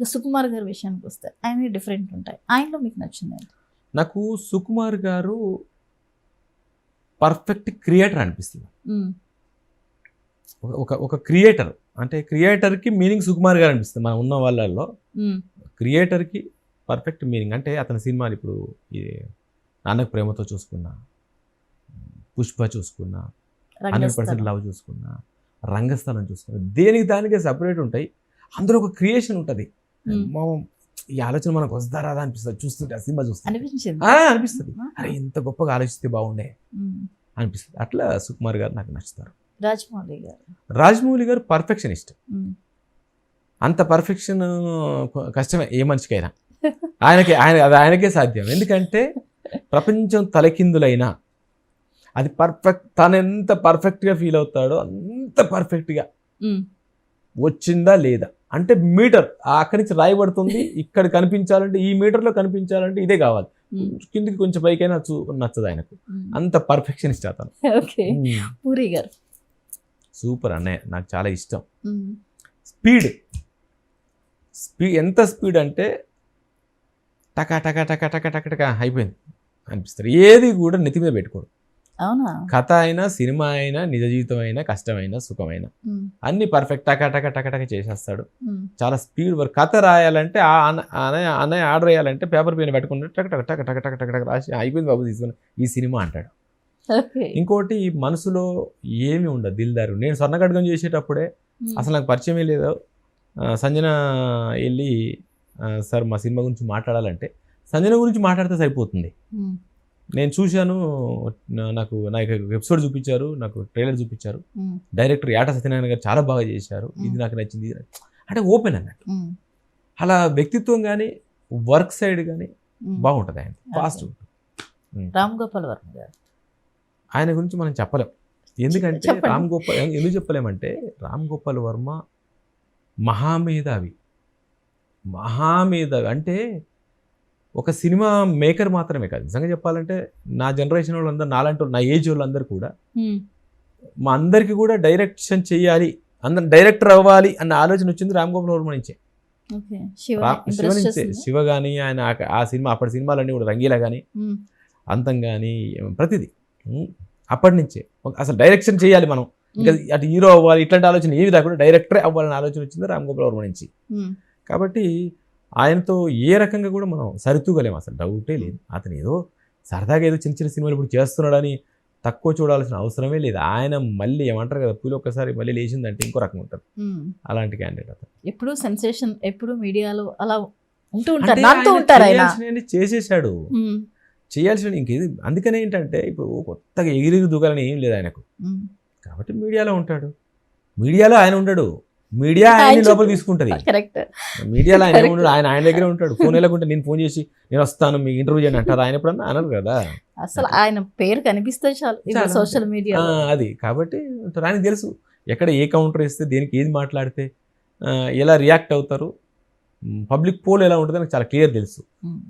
ఇక సుకుమార్ గారి విషయానికి వస్తే ఆయన డిఫరెంట్ ఉంటాయి. ఆయనలో మీకు నచ్చింది ఏంటి? నాకు సుకుమార్ గారు పర్ఫెక్ట్ క్రియేటర్ అనిపిస్తుంది. ఒక- ఒక క్రియేటర్ అంటే క్రియేటర్కి మీనింగ్ సుకుమార్ గారు అనిపిస్తుంది మనం ఉన్న వాళ్ళల్లో. క్రియేటర్కి పర్ఫెక్ట్ మీనింగ్ అంటే అతని సినిమాలు ఇప్పుడు నాన్నకు ప్రేమతో చూసుకున్నా పుష్ప చూసుకున్నా హండ్రెడ్ పర్సెంట్. లవ్ చూసుకున్నా రంగస్థలం చూసుకున్నా దేనికి దానికే సపరేట్ ఉంటాయి. అందులో ఒక క్రియేషన్ ఉంటుంది. ఈ ఆలోచన మనకు వస్తుందా రాదా అనిపిస్తుంది. చూస్తుంటే ఆ సినిమా ఆ, అనిపిస్తుంది. అరే ఇంత గొప్పగా ఆలోచిస్తే బాగుండే అనిపిస్తుంది. అట్లా సుకుమార్ గారు నాకు నచ్చుతారు. రాజమౌళి గారు. రాజమౌళి గారు పర్ఫెక్షనిస్ట్. అంత పర్ఫెక్షన్ కష్టమే ఏ మనిషికైనా. ఆయనకి ఆయన అది ఆయనకే సాధ్యం. ఎందుకంటే ప్రపంచం తలకిందులైనా అది పర్ఫెక్ట్ తను ఎంత పర్ఫెక్ట్గా ఫీల్ అవుతాడో అంత పర్ఫెక్ట్గా వచ్చిందా లేదా? అంటే మీటర్ అక్కడి నుంచి రాయబడుతుంది ఇక్కడ కనిపించాలంటే ఈ మీటర్లో కనిపించాలంటే ఇదే కావాలి. కిందికి కొంచెం పైకైనా చూ నచ్చదు ఆయనకు. అంత పర్ఫెక్షనిస్ట్ అతను. పూరి గారు. సూపర్ అన్నయ్య నాకు చాలా ఇష్టం. స్పీడ్. స్పీడ్ ఎంత స్పీడ్ అంటే టకా టకా టకా టకా టకా టకా అయిపోయింది. అనిపిస్తారు ఏది కూడా నెత్తి మీద పెట్టుకోడు. అవునా? కథ అయినా సినిమా అయినా నిజ జీవితం అయినా కష్టమైనా సుఖమైనా. అన్ని పర్ఫెక్ట్ టకా టకా టకా టకా చేసేస్తాడు. చాలా స్పీడ్ వర్క్ కథ రాయాలంటే అన్నయ్య ఆర్డర్ వేయాలంటే పేపర్ పైన పెట్టుకుంటే టక టక టక టక టక టక టక రాసి అయిపోయింది బాబు తీసుకుని. ఈ సినిమా అంటాడు. ఇంకోటి మనసులో ఏమి ఉండదు దిల్దారు. నేను స్వర్ణగడ్గం చేసేటప్పుడే అసలు నాకు పరిచయమే లేదు. సంజన వెళ్ళి సార్ మా సినిమా గురించి మాట్లాడాలంటే సంజన గురించి మాట్లాడితే సరిపోతుంది. నేను చూశాను నా- నాకు నాకు ఎపిసోడ్ చూపించారు నాకు ట్రైలర్ చూపించారు. డైరెక్టర్ యాట సత్యనారాయణ గారు చాలా బాగా చేశారు. ఇది నాకు నచ్చింది. అంటే ఓపెన్ అన్నట్టు. అలా వ్యక్తిత్వం కానీ వర్క్ సైడ్ కానీ. బాగుంటుంది ఆయన ఫాస్ట్ రామ్ గోపాల్ వర్మ గారు. ఆయన గురించి మనం చెప్పలేం. ఎందుకంటే. రామ్ గోపాల్ ఎందుకు చెప్పలేమంటే రామ్ గోపాల్ వర్మ మహామేధావి. మహామేధావి. అంటే ఒక సినిమా మేకర్ మాత్రమే కాదు. నిజంగా చెప్పాలంటే నా జనరేషన్ వాళ్ళందరూ నాలాంటి నా ఏజ్ వాళ్ళందరూ కూడా మా అందరికీ కూడా డైరెక్షన్ చేయాలి అందరు డైరెక్టర్ అవ్వాలి అన్న ఆలోచన వచ్చింది రామ్ గోపాల్ వర్మ నుంచే. శివ నుంచే? శివ కానీ ఆయన ఆ- సినిమా అప్పటి సినిమాలన్నీ కూడా రంగీలా కానీ అంతం కానీ ప్రతిదీ. అప్పటి నుంచే. అసలు డైరెక్షన్ చేయాలి మనం. ఇంకా అటు హీరో అవ్వాలి ఇట్లాంటి ఆలోచన ఏమి రాకుండా డైరెక్టరే అవ్వాలనే ఆలోచన వచ్చింది రామ్ గోపాల్ వర్మ నుంచి. కాబట్టి ఆయనతో ఏ రకంగా కూడా మనం సరితూగలేము అసలు. డౌటే లేదు. అతను ఏదో సరదాగా ఏదో చిన్న చిన్న సినిమాలు ఇప్పుడు చేస్తున్నాడని తక్కువ చూడాల్సిన అవసరమే లేదు. ఆయన మళ్ళీ ఏమంటారు కదా పూలు ఒక్కసారి మళ్ళీ లేచిందంటే ఇంకో రకం ఉంటుంది. అలాంటి క్యాండిడేట్ అతను. ఎప్పుడు సెన్సేషన్ ఎప్పుడు మీడియాలో అలా ఉంటూ ఉంటారు చేసేసాడు చేయాల్సిన ఇంకేది అందుకనే ఏంటంటే ఇప్పుడు కొత్తగా ఎగిరి దూకాలని ఏం లేదు ఆయనకు. కాబట్టి మీడియాలో ఉంటాడు. మీడియాలో ఆయన ఉండడు. మీడియా ఆయన ఆయన లోపల. తీసుకుంటది. కరెక్ట్ మీడియాలో ఆయన. ఉండడు ఆయన ఆయన దగ్గర ఉంటాడు. ఫోన్ వెళ్ళకుంటే నేను ఫోన్ చేసి నేను వస్తాను మీకు ఇంటర్వ్యూ చేయండి అంటారు. ఆయన ఎప్పుడన్నా అనరు కదా. అసలు ఆయన పేరు కనిపిస్తే చాలు. సోషల్ మీడియా అది. కాబట్టి. ఆయనకు తెలుసు ఎక్కడ ఏ కౌంటర్ ఇస్తే దేనికి ఏది మాట్లాడితే ఎలా రియాక్ట్ అవుతారు. పబ్లిక్ పోల్ ఎలా ఉంటుందో నాకు చాలా క్లియర్ తెలుసు.